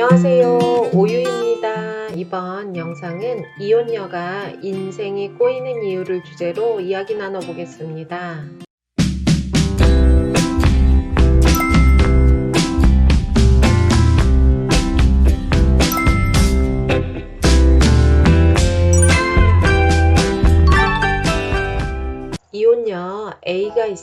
안녕하세요. 오유입니다. 이번 영상은 이혼녀가 인생이 꼬이는 이유를 주제로 이야기 나눠보겠습니다.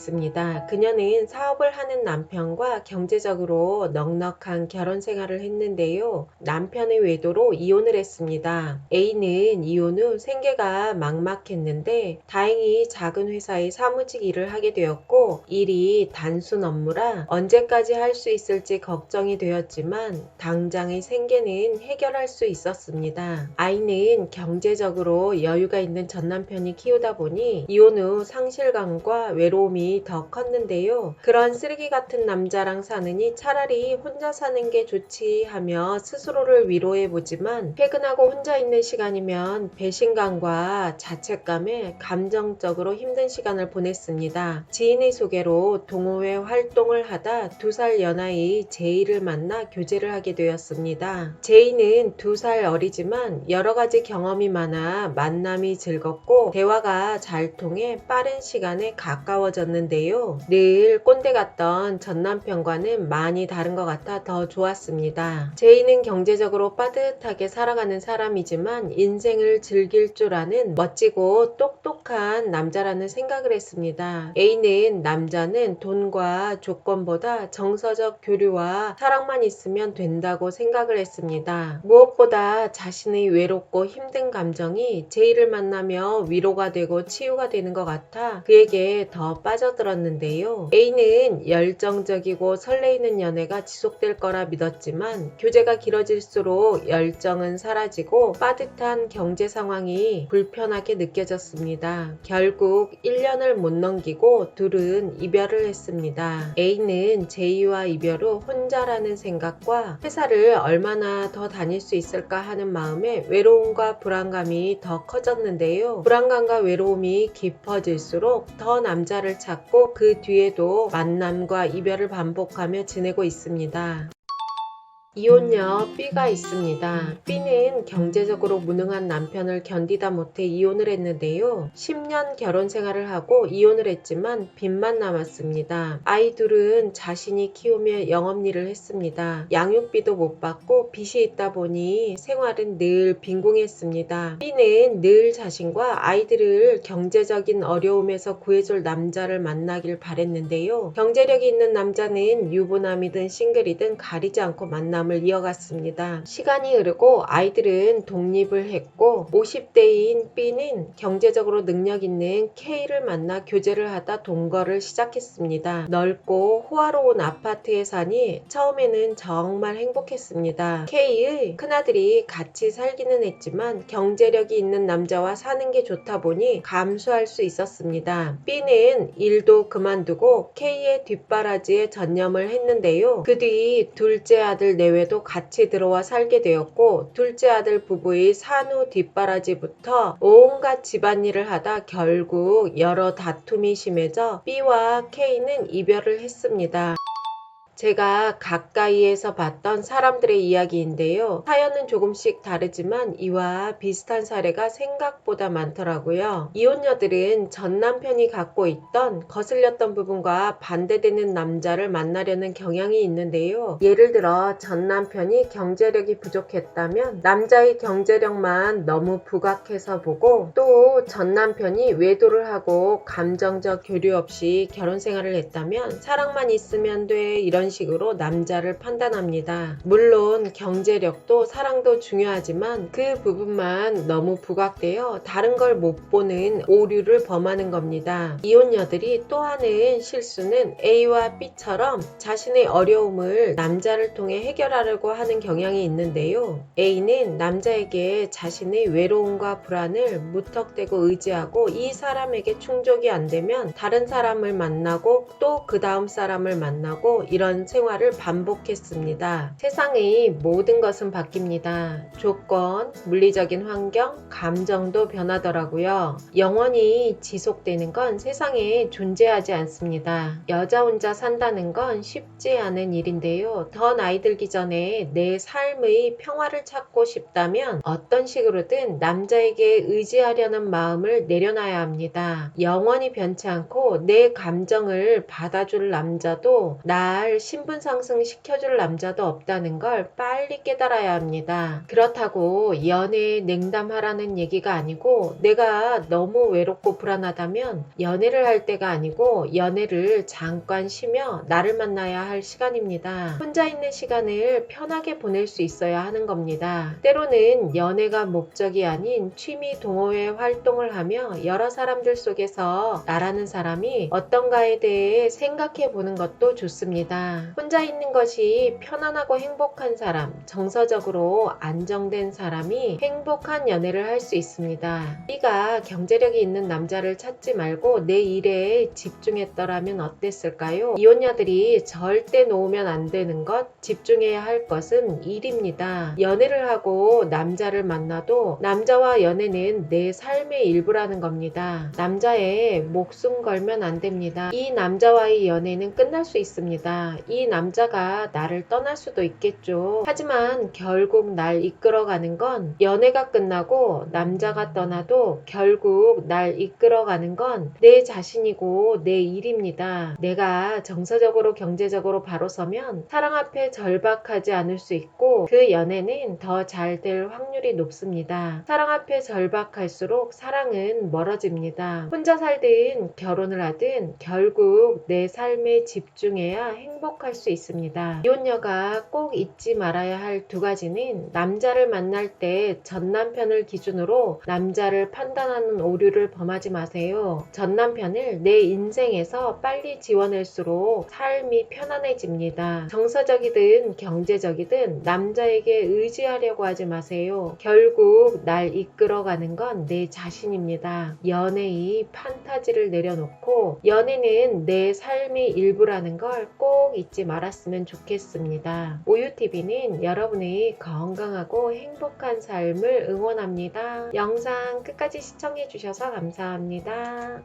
있습니다. 그녀는 사업을 하는 남편과 경제적으로 넉넉한 결혼 생활을 했는데요. 남편의 외도로 이혼을 했습니다. A는 이혼 후 생계가 막막했는데 다행히 작은 회사에 사무직 일을 하게 되었고 일이 단순 업무라 언제까지 할 수 있을지 걱정이 되었지만 당장의 생계는 해결할 수 있었습니다. 아이는 경제적으로 여유가 있는 전 남편이 키우다 보니 이혼 후 상실감과 외로움이 더 컸는데요. 그런 쓰레기 같은 남자랑 사느니 차라리 혼자 사는 게 좋지 하며 스스로를 위로해 보지만 퇴근하고 혼자 있는 시간이면 배신감과 자책감에 감정적으로 힘든 시간을 보냈습니다. 지인의 소개로 동호회 활동을 하다 두 살 연하의 제이를 만나 교제를 하게 되었습니다. 제이는 두 살 어리지만 여러 가지 경험이 많아 만남이 즐겁고 대화가 잘 통해 빠른 시간에 가까워졌는데 요. 늘 꼰대 같던 전 남편과는 많이 다른 것 같아 더 좋았습니다. 제이는 경제적으로 빠듯하게 살아가는 사람이지만 인생을 즐길 줄 아는 멋지고 똑똑한 남자라는 생각을 했습니다. A는 남자는 돈과 조건보다 정서적 교류와 사랑만 있으면 된다고 생각을 했습니다. 무엇보다 자신의 외롭고 힘든 감정이 제이를 만나며 위로가 되고 치유가 되는 것 같아 그에게 더 빠져 들었는데요. A는 열정적이고 설레이는 연애가 지속될 거라 믿었지만 교제가 길어질수록 열정은 사라지고 빠듯한 경제 상황이 불편하게 느껴졌습니다. 결국 1년을 못 넘기고 둘은 이별을 했습니다. A는 제이와 이별 후 혼자라는 생각과 회사를 얼마나 더 다닐 수 있을까 하는 마음에 외로움과 불안감이 더 커졌는데요. 불안감과 외로움이 깊어질수록 더 남자를 찾고 그 뒤에도 만남과 이별을 반복하며 지내고 있습니다. 이혼녀 B가 있습니다. B는 경제적으로 무능한 남편을 견디다 못해 이혼을 했는데요. 10년 결혼 생활을 하고 이혼을 했지만 빚만 남았습니다. 아이 둘은 자신이 키우며 영업일을 했습니다. 양육비도 못 받고 빚이 있다 보니 생활은 늘 빈궁했습니다. B는 늘 자신과 아이들을 경제적인 어려움에서 구해줄 남자를 만나길 바랬는데요. 경제력이 있는 남자는 유부남이든 싱글이든 가리지 않고 만남 만남을 이어갔습니다. 시간이 흐르고 아이들은 독립을 했고 50대인 B는 경제적으로 능력 있는 K를 만나 교제를 하다 동거를 시작했습니다. 넓고 호화로운 아파트에 사니 처음에는 정말 행복했습니다. K의 큰아들이 같이 살기는 했지만 경제력이 있는 남자와 사는 게 좋다 보니 감수할 수 있었습니다. B는 일도 그만두고 K의 뒷바라지에 전념을 했는데요. 그 뒤 둘째 아들 내외 내외도 같이 들어와 살게 되었고 둘째 아들 부부의 산후 뒷바라지부터 온갖 집안일을 하다 결국 여러 다툼이 심해져 B와 K는 이별을 했습니다. 제가 가까이에서 봤던 사람들의 이야기인데요. 사연은 조금씩 다르지만 이와 비슷한 사례가 생각보다 많더라고요. 이혼녀들은 전 남편이 갖고 있던 거슬렸던 부분과 반대되는 남자를 만나려는 경향이 있는데요. 예를 들어 전 남편이 경제력이 부족했다면 남자의 경제력만 너무 부각해서 보고 또 전 남편이 외도를 하고 감정적 교류 없이 결혼 생활을 했다면 사랑만 있으면 돼 이런 이런 식으로 남자를 판단합니다. 물론 경제력도 사랑도 중요하지만 그 부분만 너무 부각되어 다른 걸 못 보는 오류를 범하는 겁니다. 이혼녀들이 또 하는 실수는 A와 B처럼 자신의 어려움을 남자를 통해 해결하려고 하는 경향이 있는데요. A는 남자에게 자신의 외로움과 불안을 무턱대고 의지하고 이 사람에게 충족이 안 되면 다른 사람을 만나고 또 그 다음 사람을 만나고 이런 그런 생활을 반복했습니다. 세상의 모든 것은 바뀝니다. 조건, 물리적인 환경, 감정도 변하더라고요. 영원히 지속되는 건 세상에 존재하지 않습니다. 여자 혼자 산다는 건 쉽지 않은 일인데요. 더 나이 들기 전에 내 삶의 평화를 찾고 싶다면 어떤 식으로든 남자에게 의지하려는 마음을 내려놔야 합니다. 영원히 변치 않고 내 감정을 받아줄 남자도 날 신분 상승 시켜줄 남자도 없다는 걸 빨리 깨달아야 합니다. 그렇다고 연애에 냉담하라는 얘기가 아니고 내가 너무 외롭고 불안하다면 연애를 할 때가 아니고 연애를 잠깐 쉬며 나를 만나야 할 시간입니다. 혼자 있는 시간을 편하게 보낼 수 있어야 하는 겁니다. 때로는 연애가 목적이 아닌 취미 동호회 활동을 하며 여러 사람들 속에서 나라는 사람이 어떤가에 대해 생각해 보는 것도 좋습니다. 혼자 있는 것이 편안하고 행복한 사람, 정서적으로 안정된 사람이 행복한 연애를 할 수 있습니다. 네가 경제력이 있는 남자를 찾지 말고 내 일에 집중했더라면 어땠을까요? 이혼녀들이 절대 놓으면 안 되는 것, 집중해야 할 것은 일입니다. 연애를 하고 남자를 만나도 남자와 연애는 내 삶의 일부라는 겁니다. 남자의 목숨 걸면 안 됩니다. 이 남자와의 연애는 끝날 수 있습니다. 이 남자가 나를 떠날 수도 있겠죠. 하지만 결국 날 이끌어가는 건 연애가 끝나고 남자가 떠나도 결국 날 이끌어가는 건 내 자신이고 내 일입니다. 내가 정서적으로 경제적으로 바로 서면 사랑 앞에 절박하지 않을 수 있고 그 연애는 더 잘 될 확률이 높습니다. 사랑 앞에 절박할수록 사랑은 멀어집니다. 혼자 살든 결혼을 하든 결국 내 삶에 집중해야 행복 할 수 있습니다. 이혼녀가 꼭 잊지 말아야 할 두 가지는 남자를 만날 때 전 남편을 기준으로 남자를 판단하는 오류를 범하지 마세요. 전 남편을 내 인생에서 빨리 지워낼수록 삶이 편안해집니다. 정서적이든 경제적이든 남자에게 의지하려고 하지 마세요. 결국 날 이끌어가는 건 내 자신입니다. 연애의 판타지를 내려놓고 연애는 내 삶의 일부라는 걸 꼭 잊지 말았으면 좋겠습니다. 우유TV는 여러분의 건강하고 행복한 삶을 응원합니다. 영상 끝까지 시청해주셔서 감사합니다.